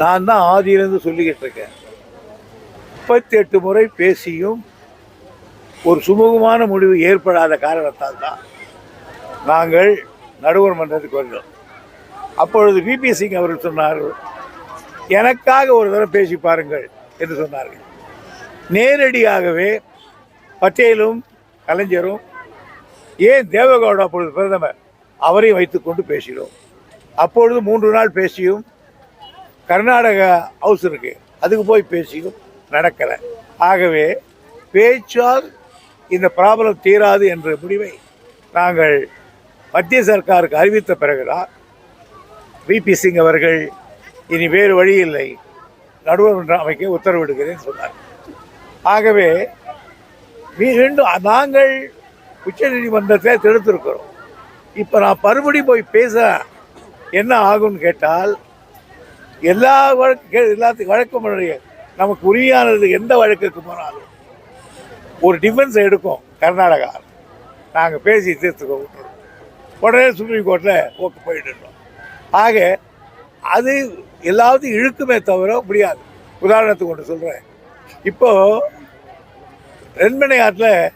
நான் தான் ஆதியிலிருந்து சொல்லிக்கிட்டு இருக்கேன். முப்பத்தி எட்டு முறை பேசியும் ஒரு சுமூகமான முடிவு ஏற்படாத காரணத்தால் தான் நாங்கள் நடுவர் மன்றத்துக்கு வந்தோம் அப்பொழுது பிபி சிங் அவர்கள் சொன்னார்கள் எனக்காக ஒரு தடவை பேசி பாருங்கள் என்று சொன்னார்கள். நேரடியாகவே பட்டேலும் கலைஞரும் ஏன் தேவகவுடா அப்பொழுது பிரதமர் அவரையும் வைத்துக்கொண்டு பேசினோம். அப்பொழுது மூன்று நாள் பேசியும் கர்நாடக ஹவுஸ் இருக்கு. அதுக்கு போய் பேசியும் நடக்கலை. ஆகவே பேச்சால் இந்த ப்ராப்ளம் தீராது என்ற முடிவை நாங்கள் மத்திய சர்க்காருக்கு அறிவித்த பிறகுதான் விபி சிங் அவர்கள் இனி வேறு வழி இல்லை. நடுவர் மன்றம் அமைக்க உத்தரவிடுகிறேன் சொன்னார். ஆகவே மீண்டும் நாங்கள் உச்சநீதிமன்றத்தை தடுத்திருக்கிறோம். இப்போ நான் மறுபடி போய் பேச என்ன ஆகும்னு கேட்டால் எல்லா வழக்கு எல்லாத்துக்கும் வழக்கும் நமக்கு உரிமையானது எந்த வழக்குக்கு போனாலும் ஒரு டிஃபென்ஸ் எடுக்கும் கர்நாடகா நாங்கள் பேசி தீர்த்துக்கோ விட்டுறோம் உடனே சுப்ரீம் கோர்ட்டில் ஓக்கு போயிட்டுருந்தோம் ஆக அது எல்லாத்தையும் இழுக்குமே தவிர முடியாது. உதாரணத்துக்கு ஒன்று சொல்கிறேன் இப்போது ரெண்மனை ஆற்றில்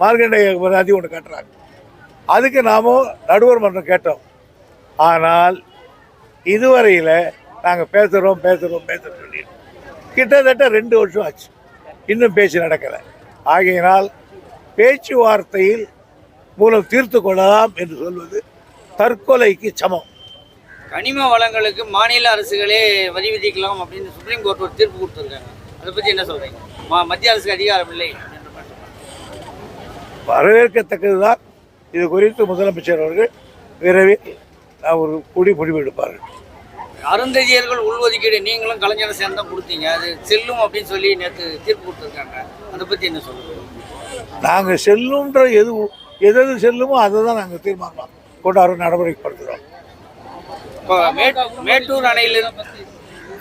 மார்கண்டேய நதி ஒன்று கட்டுறாங்க. அதுக்கு நாம நடுவர் மன்றம் கேட்டோம். ஆனால் இதுவரையில் நாங்கள் பேசுகிறோம் பேசுகிறோம் பேசுகிறோம் சொல்லிட்டு கிட்டத்தட்ட ரெண்டு வருஷம் ஆச்சு. இன்னும் பேச்சு நடக்கலை. ஆகையினால் பேச்சுவார்த்தையில் மூலம் தீர்த்து கொள்ளலாம் என்று சொல்வது தற்கொலைக்கு சமம். கனிம வளங்களுக்கு மாநில அரசுகளே வரி விதிக்கலாம் அப்படின்னு சுப்ரீம் கோர்ட் ஒரு தீர்ப்பு கொடுத்துருக்காங்க. அதை பற்றி என்ன சொல்றீங்க? மா மத்திய அரசுக்கு அதிகாரம் இல்லை. வரவேற்கத்தக்கது தான் இது குறித்து முதலமைச்சர் அவர்கள் விரைவில் ஒரு கூடி முடிவு எடுப்பார்கள். அருந்ததியர்கள் உள்ஒதுக்கீடு நீங்களும் கலைஞரை சேர்ந்து தான் கொடுத்தீங்க. அது செல்லும் அப்படின்னு சொல்லி நேற்று தீர்ப்பு கொடுத்துருக்காங்க. அதை பற்றி என்ன சொல்லுங்க நாங்கள் செல்லுன்ற எது எது எது செல்லுமோ அதை தான் நாங்கள் தீர்மானம் கொண்டாட நடைமுறைப்படுத்துகிறோம் இப்போ மேட் மேட்டூர் அணையிலிருந்து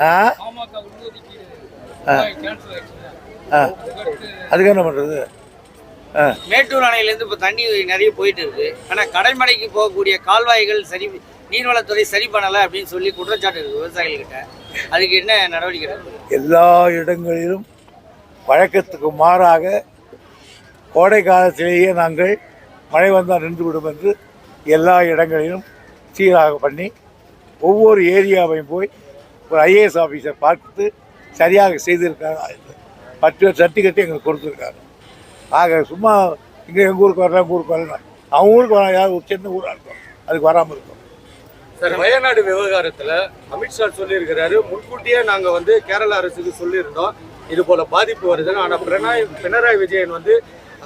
ஆ? ஆ. அதுக்கு என்ன பண்ணுறது மேட்டூர் அணையிலேருந்து இப்போ தண்ணி நிறைய போயிட்டு இருக்கு. ஆனால் கடைமடைக்கு போகக்கூடிய கால்வாய்கள் சரி நீர்வளத்துறை சரி பண்ணலை அப்படின்னு சொல்லி குற்றச்சாட்டு இருக்கு விவசாயிகள்கிட்ட. அதுக்கு என்ன நடவடிக்கை எல்லா இடங்களிலும் வழக்கத்துக்கு மாறாக கோடை காலத்திலேயே நாங்கள் மழை வந்தால் நின்றுவிடும் என்று எல்லா இடங்களிலும் சீராக பண்ணி ஒவ்வொரு ஏரியாவையும் போய் ஒரு ஐஏஎஸ் ஆஃபீஸர் பார்த்து சரியாக செய்திருக்காங்க பத்து பேர் சர்டிஃபிகேட்டு எங்களுக்கு கொடுத்துருக்காங்க ஆக சும்மா இங்கே எங்கள் ஊருக்கு வரலாம் எங்கள் ஊருக்கு வரலாம். அவங்க ஊருக்கு வர யாரும் ஒரு சின்ன ஊராக இருக்கும் அதுக்கு வராமல் இருக்கும் சார் வயநாடு விவகாரத்துல அமித்ஷா சொல்லியிருக்கிறாரு. முன்கூட்டியே நாங்க வந்து கேரள அரசுக்கு சொல்லியிருந்தோம். இது போல பாதிப்பு வருதுன்னு. ஆனா பிரணாய் பினராயி விஜயன் வந்து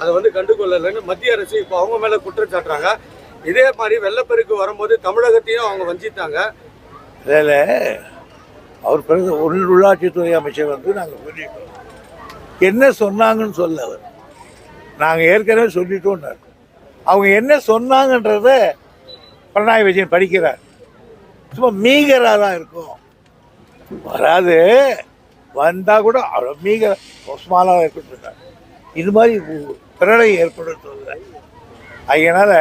அதை வந்து கண்டுகொள்ளலைன்னு மத்திய அரசு இப்போ அவங்க மேல குற்றம் சாட்டுறாங்க. இதே மாதிரி வெள்ளப்பெருக்கு வரும்போது தமிழகத்தையும் அவங்க வஞ்சித்தாங்க. அதில் அவர் பிறகு உள் உள்ளாட்சித்துறை அமைச்சர் வந்து நாங்கள் சொல்லிட்டோம் என்ன சொன்னாங்கன்னு சொல்ல அவர். நாங்கள் ஏற்கனவே சொல்லிட்டோம்னார். அவங்க என்ன சொன்னாங்கன்றத பினராயி விஜயன் படிக்கிறார். சும்மா மீகராக தான் இருக்கும். வராது. வந்தால் கூட அவ்வளோ மீகர ஸ்மாலாக இருக்கட்டும் இது மாதிரி உ- பிரளயம் ஏற்படும் அதனால்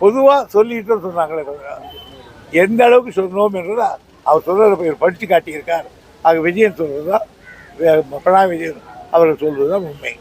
பொதுவாக சொல்லிட்டு சொன்னாங்களே எந்த அளவுக்கு சொன்னோம் என்றதை அவர் சொல்கிற படித்து காட்டியிருக்கார். ஆக விஜயன் சொல்வது தான் பினராயி விஜயன் அவர்கள் சொல்வது தான் உண்மை.